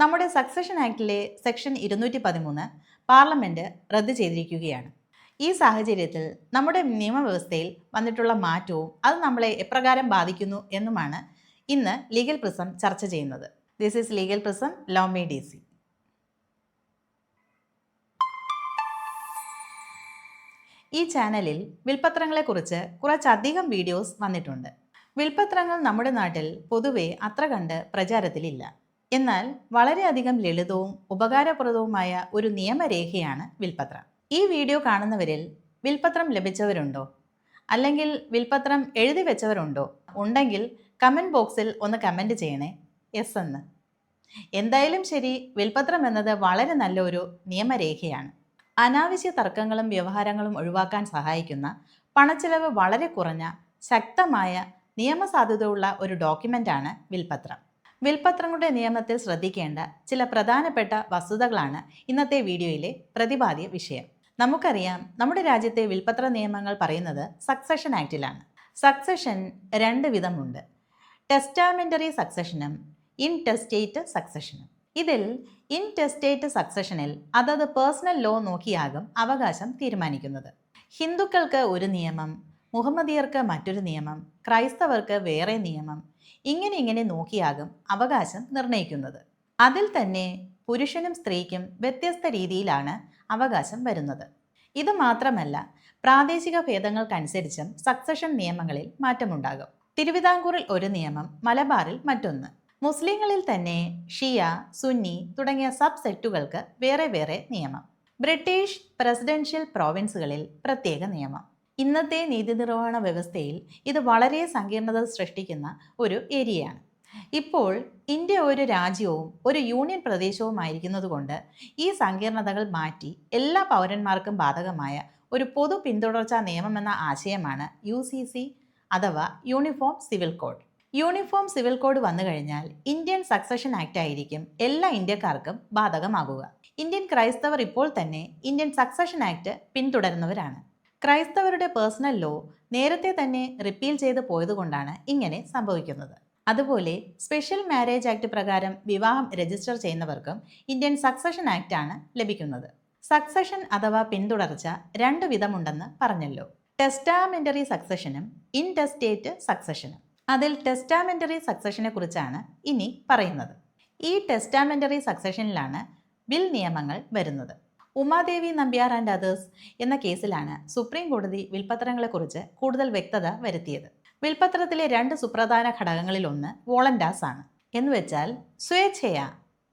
നമ്മുടെ succession ആക്ടിലെ section ഇരുന്നൂറ്റി പതിമൂന്ന് പാർലമെന്റ് റദ്ദ് ചെയ്തിരിക്കുകയാണ്. ഈ സാഹചര്യത്തിൽ നമ്മുടെ നിയമവ്യവസ്ഥയിൽ വന്നിട്ടുള്ള മാറ്റവും അത് നമ്മളെ എപ്രകാരം ബാധിക്കുന്നു എന്നുമാണ് ഇന്ന് ലീഗൽ പ്രിസം ചർച്ച ചെയ്യുന്നത്. This is legal prism Lomi D C ഈ ചാനലിൽ വിൽപ്പത്രങ്ങളെക്കുറിച്ച് കുറച്ചധികം വീഡിയോസ് വന്നിട്ടുണ്ട്. വിൽപ്പത്രങ്ങൾ നമ്മുടെ നാട്ടിൽ പൊതുവെ അത്ര കണ്ട് പ്രചാരത്തിലില്ല. എന്നാൽ വളരെയധികം ലളിതവും ഉപകാരപ്രദവുമായ ഒരു നിയമരേഖയാണ് വിൽപ്പത്രം ഈ വീഡിയോ കാണുന്നവരിൽ വിൽപ്പത്രം ലഭിച്ചവരുണ്ടോ? അല്ലെങ്കിൽ വിൽപ്പത്രം എഴുതി വെച്ചവരുണ്ടോ? ഉണ്ടെങ്കിൽ കമന്റ് ബോക്സിൽ ഒന്ന് കമന്റ് ചെയ്യണേ. എസ് എന്ന്. എന്തായാലും ശരി വിൽപ്പത്രം എന്നത് വളരെ നല്ലൊരു നിയമരേഖയാണ്. അനാവശ്യ തർക്കങ്ങളും വ്യവഹാരങ്ങളും ഒഴിവാക്കാൻ സഹായിക്കുന്ന പണച്ചെലവ് വളരെ കുറഞ്ഞ ശക്തമായ നിയമസാധുതയുള്ള ഒരു ഡോക്യുമെന്റാണ് വിൽപ്പത്രം വിൽപ്പത്രങ്ങളുടെ നിയമത്തിൽ ശ്രദ്ധിക്കേണ്ട ചില പ്രധാനപ്പെട്ട വസ്തുതകളാണ് ഇന്നത്തെ വീഡിയോയിലെ പ്രതിപാദ്യ വിഷയം. നമുക്കറിയാം നമ്മുടെ രാജ്യത്തെ വിൽപ്പത്ര നിയമങ്ങൾ പറയുന്നത് സക്സഷൻ ആക്റ്റിലാണ് സക്സഷൻ രണ്ട് വിധമുണ്ട്. ടെസ്റ്റാമെന്ററി സക്സഷനും ഇൻ ടെസ്റ്റേറ്റ് സക്സഷനും ഇതിൽ ഇൻ ടെസ്റ്റേറ്റ് സക്സഷനിൽ അതത് പേഴ്സണൽ ലോ നോക്കിയാകും അവകാശം തീരുമാനിക്കുന്നത്. ഹിന്ദുക്കൾക്ക് ഒരു നിയമം മുഹമ്മദിയർക്ക് മറ്റൊരു നിയമം ക്രൈസ്തവർക്ക് വേറെ നിയമം ഇങ്ങനെ ഇങ്ങനെ നോക്കിയാകും അവകാശം നിർണയിക്കുന്നത്. അതിൽ തന്നെ പുരുഷനും സ്ത്രീക്കും വ്യത്യസ്ത രീതിയിലാണ് അവകാശം വരുന്നത്. ഇത് മാത്രമല്ല പ്രാദേശിക ഭേദങ്ങൾക്കനുസരിച്ചും സക്സഷൻ നിയമങ്ങളിൽ മാറ്റമുണ്ടാകും. തിരുവിതാംകൂറിൽ ഒരു നിയമം മലബാറിൽ മറ്റൊന്ന്. മുസ്ലിങ്ങളിൽ തന്നെ ഷിയ സുന്നി തുടങ്ങിയ സബ് സെറ്റുകൾക്ക് വേറെ വേറെ നിയമം. ബ്രിട്ടീഷ് പ്രസിഡൻഷ്യൽ പ്രോവിൻസുകളിൽ പ്രത്യേക നിയമം. ഇന്നത്തെ നീതി നിർവഹണ വ്യവസ്ഥയിൽ ഇത് വളരെ സങ്കീർണത സൃഷ്ടിക്കുന്ന ഒരു ഏരിയയാണ്. ഇപ്പോൾ ഇന്ത്യ ഒരു രാജ്യവും ഒരു യൂണിയൻ പ്രദേശവുമായിരിക്കുന്നതുകൊണ്ട് ഈ സങ്കീർണതകൾ മാറ്റി എല്ലാ പൗരന്മാർക്കും ബാധകമായ ഒരു പൊതു പിന്തുടർച്ചാ എന്ന ആശയമാണ് യു സി സി അഥവാ uniform civil code. Uniform civil code വന്നു കഴിഞ്ഞാൽ ഇന്ത്യൻ സക്സഷൻ ആക്ട് ആയിരിക്കും എല്ലാ ഇന്ത്യക്കാർക്കും ബാധകമാകുക. ഇന്ത്യൻ ക്രൈസ്തവർ ഇപ്പോൾ തന്നെ ഇന്ത്യൻ സക്സഷൻ ആക്ട് പിന്തുടരുന്നവരാണ്. ക്രൈസ്തവരുടെ പേഴ്സണൽ ലോ നേരത്തെ തന്നെ റിപ്പീൽ ചെയ്ത് പോയതുകൊണ്ടാണ് ഇങ്ങനെ സംഭവിക്കുന്നത്. അതുപോലെ സ്പെഷ്യൽ മാരേജ് ആക്ട് പ്രകാരം വിവാഹം രജിസ്റ്റർ ചെയ്യുന്നവർക്കും ഇന്ത്യൻ സക്സഷൻ ആക്ട് ആണ് ലഭിക്കുന്നത്. സക്സഷൻ അഥവാ പിന്തുടർച്ച രണ്ടു വിധമുണ്ടെന്ന് പറഞ്ഞല്ലോ. ടെസ്റ്റാമെന്ററി സക്സഷനും ഇൻടെസ്റ്റേറ്റ് സക്സഷനും. അതിൽ ടെസ്റ്റാമെന്ററി സക്സഷനെ കുറിച്ചാണ് ഇനി പറയുന്നത്. ഈ ടെസ്റ്റാമെന്ററി സക്സഷനിലാണ് ബിൽ നിയമങ്ങൾ വരുന്നത്. ഉമാദേവി നമ്പ്യാർ ആൻഡ് അതേഴ്സ് എന്ന കേസിലാണ് സുപ്രീം കോടതി വിൽപ്പത്രങ്ങളെക്കുറിച്ച് കൂടുതൽ വ്യക്തത വരുത്തിയത്. വിൽപ്പത്രത്തിലെ രണ്ട് സുപ്രധാന ഘടകങ്ങളിലൊന്ന് വോളണ്ടാസ് ആണ്. എന്നുവെച്ചാൽ സ്വേച്ഛയ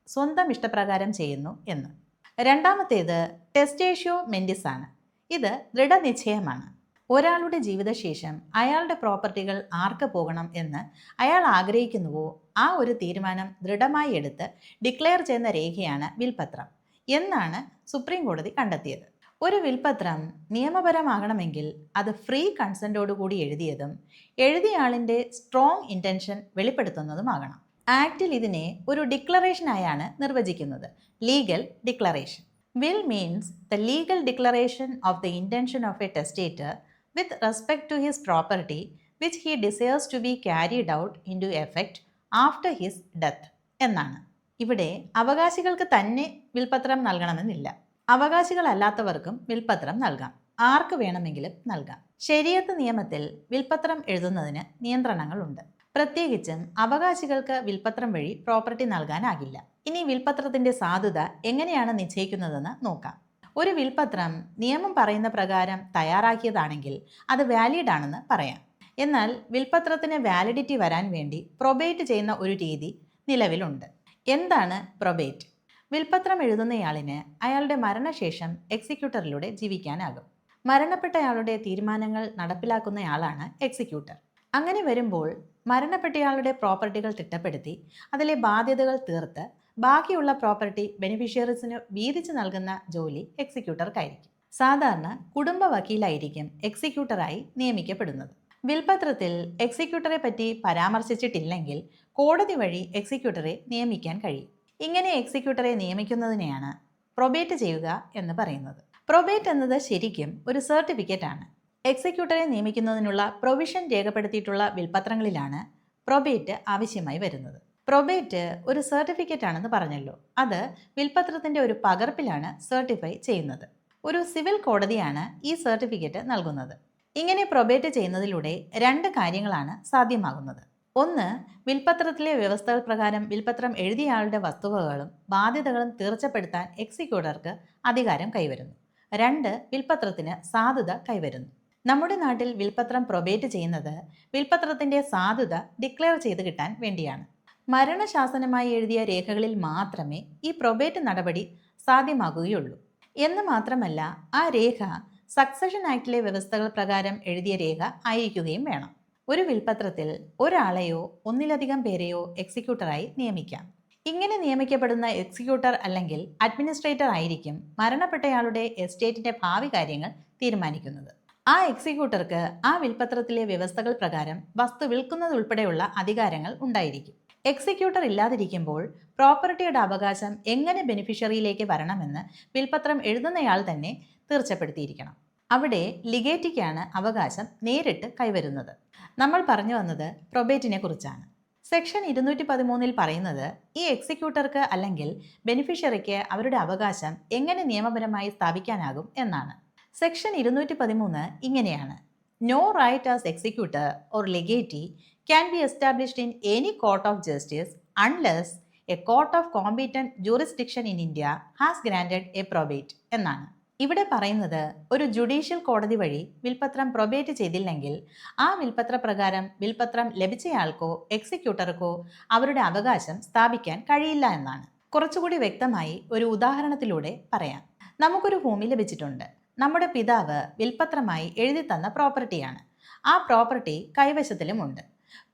സ്വന്തം ഇഷ്ടപ്രകാരം ചെയ്യുന്നു എന്ന്. രണ്ടാമത്തേത് ടെസ്റ്റേഷ്യോ മെൻഡിസ് ആണ്. ഇത് ദൃഢനിശ്ചയമാണ്. ഒരാളുടെ ജീവിതശേഷം അയാളുടെ പ്രോപ്പർട്ടികൾ ആർക്ക് പോകണം എന്ന് അയാൾ ആഗ്രഹിക്കുന്നുവോ ആ ഒരു തീരുമാനം ദൃഢമായി എടുത്ത് ഡിക്ലെയർ ചെയ്യുന്ന രേഖയാണ് വിൽപത്രം. എന്നാണ് സുപ്രീം കോടതി കണ്ടെത്തിയത്. ഒരു വിൽപത്രം നിയമപരമാകണമെങ്കിൽ അത് ഫ്രീ കൺസെന്റോടുകൂടി എഴുതിയതും എഴുതിയ സ്ട്രോങ് ഇന്റൻഷൻ വെളിപ്പെടുത്തുന്നതുമാകണം ആക്റ്റിൽ ഇതിനെ ഒരു ഡിക്ലറേഷനായാണ് നിർവചിക്കുന്നത്. Legal declaration. Will means the legal declaration of the intention of a testator with respect to his property which he desires to be carried out into effect after his death എന്നാണ്. ഇവിടെ അവകാശികൾക്ക് തന്നെ വിൽപത്രം നൽകണമെന്നില്ല. അവകാശികളല്ലാത്തവർക്കും വിൽപത്രം നൽകാം. ആർക്ക് വേണമെങ്കിലും നൽകാം. ശരിയത്ത് നിയമത്തിൽ വിൽപത്രം എഴുതുന്നതിന് നിയന്ത്രണങ്ങളുണ്ട്. പ്രത്യേകിച്ചും അവകാശികൾക്ക് വിൽപത്രം വഴി പ്രോപ്പർട്ടി നൽകാനാകില്ല. ഇനി വിൽപത്രത്തിന്റെ സാധുത എങ്ങനെയാണ് നിശ്ചയിക്കുന്നതെന്ന് നോക്കാം. ഒരു വിൽപത്രം നിയമം പറയുന്ന പ്രകാരം തയ്യാറാക്കിയതാണെങ്കിൽ അത് വാലിഡ് ആണെന്ന് പറയാം. എന്നാൽ വിൽപത്രത്തിന് വാലിഡിറ്റി വരാൻ വേണ്ടി പ്രൊബേറ്റ് ചെയ്യുന്ന ഒരു രീതി നിലവിലുണ്ട്. എന്താണ് പ്രൊബേറ്റ് വിൽപത്രം എഴുതുന്നയാളിന് അയാളുടെ മരണശേഷം എക്സിക്യൂട്ടറിലൂടെ ജീവിക്കാനാകും. മരണപ്പെട്ടയാളുടെ തീരുമാനങ്ങൾ നടപ്പിലാക്കുന്നയാളാണ് എക്സിക്യൂട്ടർ അങ്ങനെ വരുമ്പോൾ മരണപ്പെട്ടയാളുടെ പ്രോപ്പർട്ടികൾ തിട്ടപ്പെടുത്തി അതിലെ ബാധ്യതകൾ തീർത്ത് ബാക്കിയുള്ള പ്രോപ്പർട്ടി ബെനിഫിഷ്യറീസിന് വീതിച്ചു നൽകുന്ന ജോലി എക്സിക്യൂട്ടർക്കായിരിക്കും സാധാരണ കുടുംബ വക്കീലായിരിക്കും എക്സിക്യൂട്ടറായി നിയമിക്കപ്പെടുന്നത്. വിൽപത്രത്തിൽ എക്സിക്യൂട്ടറെ പറ്റി പരാമർശിച്ചിട്ടില്ലെങ്കിൽ കോടതി വഴി എക്സിക്യൂട്ടറെ നിയമിക്കാൻ കഴിയും. ഇങ്ങനെ എക്സിക്യൂട്ടറെ നിയമിക്കുന്നതിനെയാണ് പ്രൊബേറ്റ് ചെയ്യുക എന്ന് പറയുന്നത്. പ്രൊബേറ്റ് എന്നത് ശരിക്കും ഒരു സർട്ടിഫിക്കറ്റ് ആണ്. എക്സിക്യൂട്ടറെ നിയമിക്കുന്നതിനുള്ള പ്രൊവിഷൻ രേഖപ്പെടുത്തിയിട്ടുള്ള വിൽപത്രങ്ങളിലാണ് പ്രൊബേറ്റ് ആവശ്യമായി വരുന്നത്. പ്രൊബേറ്റ് ഒരു സർട്ടിഫിക്കറ്റ് ആണെന്ന് പറഞ്ഞല്ലോ. അത് വിൽപത്രത്തിന്റെ ഒരു പകർപ്പിലാണ് സർട്ടിഫൈ ചെയ്യുന്നത്. ഒരു സിവിൽ കോടതിയാണ് ഈ സർട്ടിഫിക്കറ്റ് നൽകുന്നത്. ഇങ്ങനെ പ്രൊബേറ്റ് ചെയ്യുന്നതിലൂടെ രണ്ട് കാര്യങ്ങളാണ് സാധ്യമാകുന്നത്. ഒന്ന് വിൽപ്പത്രത്തിലെ വ്യവസ്ഥകൾ പ്രകാരം വിൽപ്പത്രം എഴുതിയയാളുടെ വസ്തുവകകളും ബാധ്യതകളും തീർച്ചപ്പെടുത്താൻ എക്സിക്യൂട്ടർക്ക് അധികാരം കൈവരുന്നു. രണ്ട് വിൽപ്പത്രത്തിന് സാധുത കൈവരുന്നു. നമ്മുടെ നാട്ടിൽ വിൽപ്പത്രം പ്രൊബേറ്റ് ചെയ്യുന്നത് വിൽപ്പത്രത്തിന്റെ സാധുത ഡിക്ലെയർ ചെയ്ത് കിട്ടാൻ വേണ്ടിയാണ്. മരണശാസനമായി എഴുതിയ രേഖകളിൽ മാത്രമേ ഈ പ്രൊബേറ്റ് നടപടി സാധ്യമാകുകയുള്ളൂ. എന്ന് മാത്രമല്ല ആ രേഖ സക്സഷൻ ആക്ടിലെ വ്യവസ്ഥകൾ പ്രകാരം എഴുതിയ രേഖ ആയിരിക്കുകയും വേണം. ഒരു വിൽപത്രത്തിൽ ഒരാളെയോ ഒന്നിലധികം പേരെയോ എക്സിക്യൂട്ടറായി നിയമിക്കാം. ഇങ്ങനെ നിയമിക്കപ്പെടുന്ന എക്സിക്യൂട്ടർ അല്ലെങ്കിൽ അഡ്മിനിസ്ട്രേറ്റർ ആയിരിക്കും മരണപ്പെട്ടയാളുടെ എസ്റ്റേറ്റിന്റെ ഭാവി കാര്യങ്ങൾ തീരുമാനിക്കുന്നത്. ആ എക്സിക്യൂട്ടർക്ക് ആ വിൽപത്രത്തിലെ വ്യവസ്ഥകൾ പ്രകാരം വസ്തു വിൽക്കുന്നതുൾപ്പെടെയുള്ള അധികാരങ്ങൾ ഉണ്ടായിരിക്കും. എക്സിക്യൂട്ടർ ഇല്ലാതിരിക്കുമ്പോൾ പ്രോപ്പർട്ടിയുടെ അവകാശം എങ്ങനെ ബെനിഫിഷ്യറിയിലേക്ക് വരണമെന്ന് വിൽപത്രം എഴുതുന്നയാൾ തന്നെ തീർച്ചപ്പെടുത്തിയിരിക്കണം. അവിടെ ലിഗേറ്റിക്കാണ് അവകാശം നേരിട്ട് കൈവരുന്നത്. നമ്മൾ പറഞ്ഞു വന്നത് പ്രൊബേറ്റിനെ കുറിച്ചാണ്. സെക്ഷൻ ഇരുന്നൂറ്റി പതിമൂന്നിൽ പറയുന്നത് ഈ എക്സിക്യൂട്ടർക്ക് അല്ലെങ്കിൽ ബെനിഫിഷ്യറിക്ക് അവരുടെ അവകാശം എങ്ങനെ നിയമപരമായി സ്ഥാപിക്കാനാകും എന്നാണ്. സെക്ഷൻ ഇരുന്നൂറ്റി പതിമൂന്ന് ഇങ്ങനെയാണ്. No right as executor or legatee can be established in any court of justice unless a court of competent jurisdiction in India has granted a probate എന്നാണ്. ഇവിടെ പറയുന്നത് ഒരു ജുഡീഷ്യൽ കോടതി വഴി വിൽപത്രം പ്രൊബേറ്റ് ചെയ്തില്ലെങ്കിൽ ആ വിൽപത്ര പ്രകാരം വിൽപത്രം ലഭിച്ചയാൾക്കോ എക്സിക്യൂട്ടർക്കോ അവരുടെ അവകാശം സ്ഥാപിക്കാൻ കഴിയില്ല എന്നാണ്. കുറച്ചുകൂടി വ്യക്തമായി ഒരു ഉദാഹരണത്തിലൂടെ പറയാം. നമുക്കൊരു ഭൂമി ലഭിച്ചിട്ടുണ്ട്. നമ്മുടെ പിതാവ് വിൽപത്രമായി എഴുതി തന്ന പ്രോപ്പർട്ടിയാണ്. ആ പ്രോപ്പർട്ടി കൈവശത്തിലുമുണ്ട്.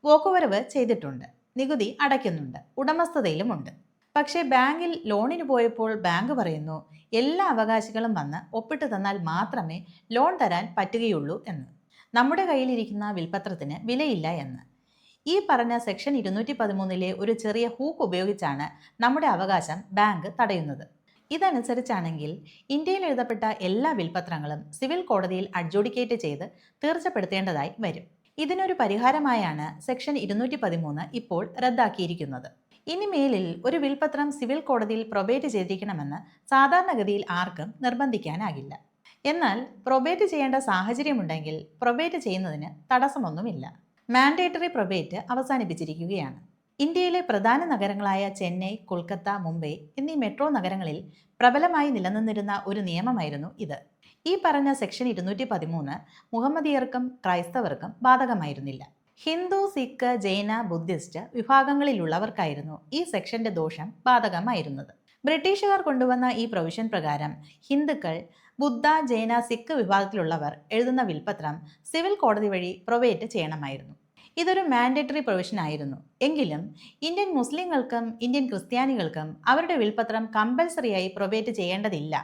പോക്കുവരവ് ചെയ്തിട്ടുണ്ട്. നികുതി അടയ്ക്കുന്നുണ്ട്. ഉടമസ്ഥതയിലുമുണ്ട്. പക്ഷേ ബാങ്കിൽ ലോണിന് പോയപ്പോൾ ബാങ്ക് പറയുന്നു എല്ലാ അവകാശികളും വന്ന് ഒപ്പിട്ട് തന്നാൽ മാത്രമേ ലോൺ തരാൻ പറ്റുകയുള്ളൂ എന്ന്. നമ്മുടെ കയ്യിലിരിക്കുന്ന വിൽപ്പത്രത്തിന് വിലയില്ല എന്ന്. ഈ പറഞ്ഞ സെക്ഷൻ ഇരുന്നൂറ്റി പതിമൂന്നിലെ ഒരു ചെറിയ ഹൂക്ക് ഉപയോഗിച്ചാണ് നമ്മുടെ അവകാശം ബാങ്ക് തടയുന്നത്. ഇതനുസരിച്ചാണെങ്കിൽ ഇന്ത്യയിൽ എഴുതപ്പെട്ട എല്ലാ വിൽപ്പത്രങ്ങളും സിവിൽ കോടതിയിൽ അഡ്ജോഡിക്കേറ്റ് ചെയ്ത് തീർച്ചപ്പെടുത്തേണ്ടതായി വരും. ഇതിനൊരു പരിഹാരമായാണ് സെക്ഷൻ ഇരുന്നൂറ്റി ഇപ്പോൾ റദ്ദാക്കിയിരിക്കുന്നത്. ഇനി മേലിൽ ഒരു വിൽപത്രം സിവിൽ കോടതിയിൽ പ്രൊബേറ്റ് ചെയ്തിരിക്കണമെന്ന് സാധാരണഗതിയിൽ ആർക്കും നിർബന്ധിക്കാനാകില്ല. എന്നാൽ പ്രൊബേറ്റ് ചെയ്യേണ്ട സാഹചര്യമുണ്ടെങ്കിൽ പ്രൊബേറ്റ് ചെയ്യുന്നതിന് തടസ്സമൊന്നുമില്ല. മാൻഡേറ്ററി പ്രൊബേറ്റ് അവസാനിപ്പിച്ചിരിക്കുകയാണ്. ഇന്ത്യയിലെ പ്രധാന നഗരങ്ങളായ ചെന്നൈ കൊൽക്കത്ത മുംബൈ എന്നീ മെട്രോ നഗരങ്ങളിൽ പ്രബലമായി നിലനിന്നിരുന്ന ഒരു നിയമമായിരുന്നു ഇത്. ഈ പറഞ്ഞ സെക്ഷൻ ഇരുന്നൂറ്റി പതിമൂന്ന് മുഹമ്മദിയർക്കും ക്രൈസ്തവർക്കും ബാധകമായിരുന്നില്ല. ഹിന്ദു സിഖ് ജൈന ബുദ്ധിസ്റ്റ് വിഭാഗങ്ങളിലുള്ളവർക്കായിരുന്നു ഈ സെക്ഷന്റെ ദോഷം ബാധകമായിരുന്നത്. ബ്രിട്ടീഷുകാർ കൊണ്ടുവന്ന ഈ പ്രൊവിഷൻ പ്രകാരം ഹിന്ദുക്കൾ ബുദ്ധ ജൈന സിഖ് വിഭാഗത്തിലുള്ളവർ എഴുതുന്ന വിൽപത്രം സിവിൽ കോടതി വഴി പ്രൊവേറ്റ് ചെയ്യണമായിരുന്നു. ഇതൊരു മാൻഡേറ്ററി പ്രൊവിഷൻ ആയിരുന്നു. എങ്കിലും ഇന്ത്യൻ മുസ്ലിങ്ങൾക്കും ഇന്ത്യൻ ക്രിസ്ത്യാനികൾക്കും അവരുടെ വിൽപത്രം കമ്പൽസറിയായി പ്രൊവേറ്റ് ചെയ്യേണ്ടതില്ല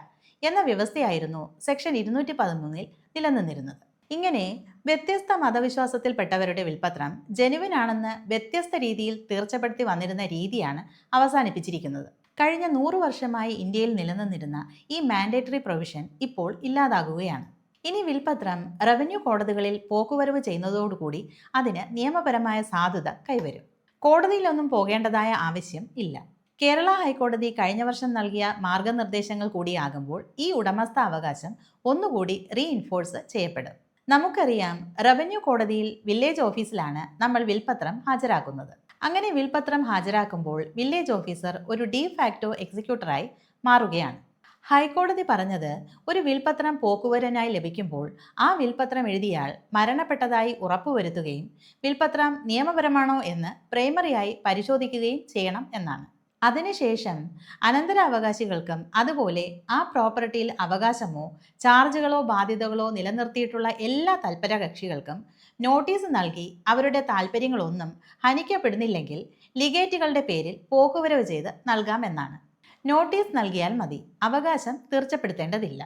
എന്ന വ്യവസ്ഥയായിരുന്നു സെക്ഷൻ ഇരുന്നൂറ്റി പതിമൂന്നിൽ നിലനിന്നിരുന്നത്. ഇങ്ങനെ വ്യത്യസ്ത മതവിശ്വാസത്തിൽപ്പെട്ടവരുടെ വിൽപ്പത്രം ജനുവിൻ ആണെന്ന് വ്യത്യസ്ത രീതിയിൽ തീർച്ചപ്പെടുത്തി വന്നിരുന്ന രീതിയാണ് അവസാനിപ്പിച്ചിരിക്കുന്നത്. കഴിഞ്ഞ നൂറു വർഷമായി ഇന്ത്യയിൽ നിലനിന്നിരുന്ന ഈ മാൻഡേറ്ററി പ്രൊവിഷൻ ഇപ്പോൾ ഇല്ലാതാകുകയാണ്. ഇനി വിൽപത്രം റവന്യൂ കോടതികളിൽ പോക്കുവരവ് ചെയ്യുന്നതോടുകൂടി അതിന് നിയമപരമായ സാധുത കൈവരും. കോടതിയിലൊന്നും പോകേണ്ടതായ ആവശ്യം ഇല്ല. കേരള ഹൈക്കോടതി കഴിഞ്ഞ വർഷം നൽകിയ മാർഗനിർദ്ദേശങ്ങൾ കൂടിയാകുമ്പോൾ ഈ ഉടമസ്ഥ അവകാശം ഒന്നുകൂടി റീഇൻഫോഴ്സ് ചെയ്യപ്പെടും. നമുക്കറിയാം റവന്യൂ കോടതിയിൽ വില്ലേജ് ഓഫീസിലാണ് നമ്മൾ വിൽപത്രം ഹാജരാക്കുന്നത്. അങ്ങനെ വിൽപത്രം ഹാജരാക്കുമ്പോൾ വില്ലേജ് ഓഫീസർ ഒരു ഡി ഫാക്ടോ എക്സിക്യൂട്ടറായി മാറുകയാണ്. ഹൈക്കോടതി പറഞ്ഞത് ഒരു വിൽപത്രം പോക്കുവരനായി ലഭിക്കുമ്പോൾ ആ വിൽപത്രം എഴുതിയാൽ മരണപ്പെട്ടതായി ഉറപ്പുവരുത്തുകയും വിൽപത്രം നിയമപരമാണോ എന്ന് പ്രൈമറിയായി പരിശോധിക്കുകയും ചെയ്യണം എന്നാണ്. അതിനുശേഷം അനന്തരാവകാശികൾക്കും അതുപോലെ ആ പ്രോപ്പർട്ടിയിൽ അവകാശമോ ചാർജുകളോ ബാധ്യതകളോ നിലനിർത്തിയിട്ടുള്ള എല്ലാ തൽപര കക്ഷികൾക്കും നോട്ടീസ് നൽകി അവരുടെ താല്പര്യങ്ങളൊന്നും ഹനിക്കപ്പെടുന്നില്ലെങ്കിൽ ലിഗേറ്റുകളുടെ പേരിൽ പോക്കുവരവ് ചെയ്ത് നൽകാമെന്നാണ്. നോട്ടീസ് നൽകിയാൽ മതി. അവകാശം തീർച്ചപ്പെടുത്തേണ്ടതില്ല.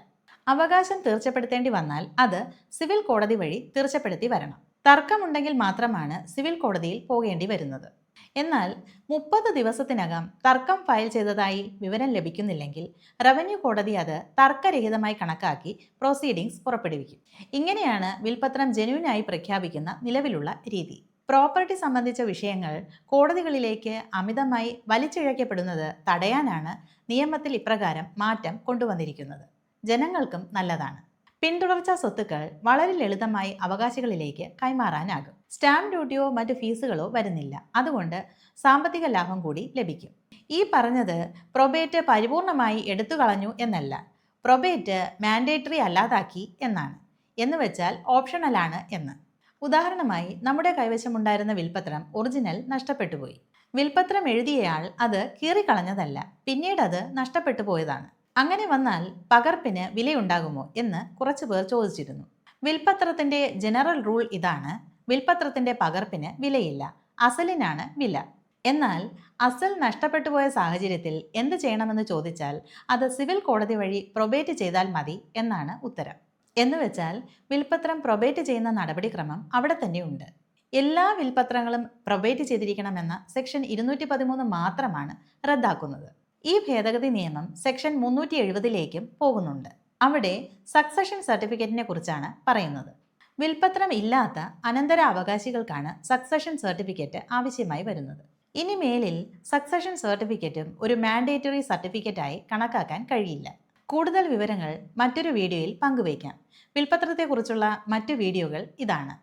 അവകാശം തീർച്ചപ്പെടുത്തേണ്ടി വന്നാൽ അത് സിവിൽ കോടതി വഴി തീർച്ചപ്പെടുത്തി വരണം. തർക്കമുണ്ടെങ്കിൽ മാത്രമാണ് സിവിൽ കോടതിയിൽ പോകേണ്ടി വരുന്നത്. എന്നാൽ മുപ്പത് ദിവസത്തിനകം തർക്കം ഫയൽ ചെയ്തതായി വിവരം ലഭിക്കുന്നില്ലെങ്കിൽ റവന്യൂ കോടതി അത് തർക്കരഹിതമായി കണക്കാക്കി പ്രൊസീഡിംഗ്സ് പുറപ്പെടുവിക്കും. ഇങ്ങനെയാണ് വിൽപത്രം ജനുവിനായി പ്രഖ്യാപിക്കുന്ന നിലവിലുള്ള രീതി. പ്രോപ്പർട്ടി സംബന്ധിച്ച വിഷയങ്ങൾ കോടതികളിലേക്ക് അമിതമായി വലിച്ചിഴക്കപ്പെടുന്നത് തടയാനാണ് നിയമത്തിൽ ഇപ്രകാരം മാറ്റം കൊണ്ടുവന്നിരിക്കുന്നത്. ജനങ്ങൾക്കും നല്ലതാണ്. പിന്തുടർച്ചാ സ്വത്തുക്കൾ വളരെ ലളിതമായി അവകാശികളിലേക്ക് കൈമാറാനാകും. സ്റ്റാമ്പ് ഡ്യൂട്ടിയോ മറ്റ് ഫീസുകളോ വരുന്നില്ല. അതുകൊണ്ട് സാമ്പത്തിക ലാഭം കൂടി ലഭിക്കും. ഈ പറഞ്ഞത് പ്രൊബേറ്റ് പരിപൂർണമായി എടുത്തു കളഞ്ഞു എന്നല്ല. പ്രൊബേറ്റ് മാൻഡേറ്ററി അല്ലാതാക്കി എന്നാണ്. എന്ന് വെച്ചാൽ ഓപ്ഷണലാണ് എന്ന്. ഉദാഹരണമായി നമ്മുടെ കൈവശമുണ്ടായിരുന്ന വിൽപ്പത്രം ഒറിജിനൽ നഷ്ടപ്പെട്ടുപോയി. വിൽപ്പത്രം എഴുതിയയാൾ അത് കീറിക്കളഞ്ഞതല്ല. പിന്നീട് അത് നഷ്ടപ്പെട്ടു പോയതാണ്. അങ്ങനെ വന്നാൽ പകർപ്പിന് വിലയുണ്ടാകുമോ എന്ന് കുറച്ചു പേർ ചോദിച്ചിരുന്നു. വിൽപ്പത്രത്തിന്റെ ജനറൽ റൂൾ ഇതാണ് വിൽപ്പത്രത്തിന്റെ പകർപ്പിന് വിലയില്ല അസലിനാണ് വില. എന്നാൽ അസൽ നഷ്ടപ്പെട്ടു പോയ സാഹചര്യത്തിൽ എന്ത് ചെയ്യണമെന്ന് ചോദിച്ചാൽ അത് സിവിൽ കോടതി വഴി പ്രൊബേറ്റ് ചെയ്താൽ മതി എന്നാണ് ഉത്തരം. എന്നുവെച്ചാൽ വിൽപ്പത്രം പ്രൊബേറ്റ് ചെയ്യുന്ന നടപടിക്രമം അവിടെ തന്നെയുണ്ട്. എല്ലാ വിൽപ്പത്രങ്ങളും പ്രൊബേറ്റ് ചെയ്തിരിക്കണമെന്ന സെക്ഷൻ ഇരുന്നൂറ്റി പതിമൂന്ന് മാത്രമാണ് റദ്ദാക്കുന്നത്. ഈ ഭേദഗതി നിയമം സെക്ഷൻ മുന്നൂറ്റി എഴുപതിലേക്കും പോകുന്നുണ്ട്. അവിടെ സക്സഷൻ സർട്ടിഫിക്കറ്റിനെ കുറിച്ചാണ് പറയുന്നത്. വിൽപ്പത്രം ഇല്ലാത്ത അനന്തര അവകാശികൾക്കാണ് സക്സഷൻ സർട്ടിഫിക്കറ്റ് ആവശ്യമായി വരുന്നത്. ഇനി മേലിൽ സക്സഷൻ സർട്ടിഫിക്കറ്റും ഒരു മാൻഡേറ്ററി സർട്ടിഫിക്കറ്റായി കണക്കാക്കാൻ കഴിയില്ല. കൂടുതൽ വിവരങ്ങൾ മറ്റൊരു വീഡിയോയിൽ പങ്കുവയ്ക്കാം. വിൽപ്പത്രത്തെക്കുറിച്ചുള്ള മറ്റു വീഡിയോകൾ ഇതാണ്.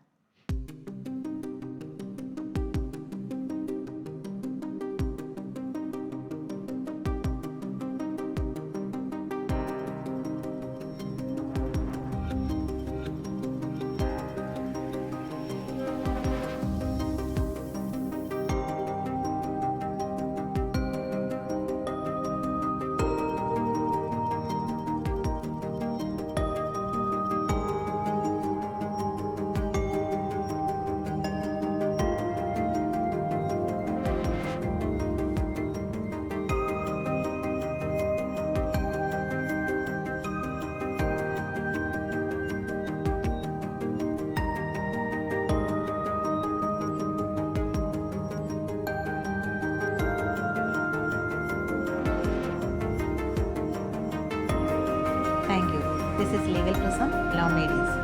is legal to some law makers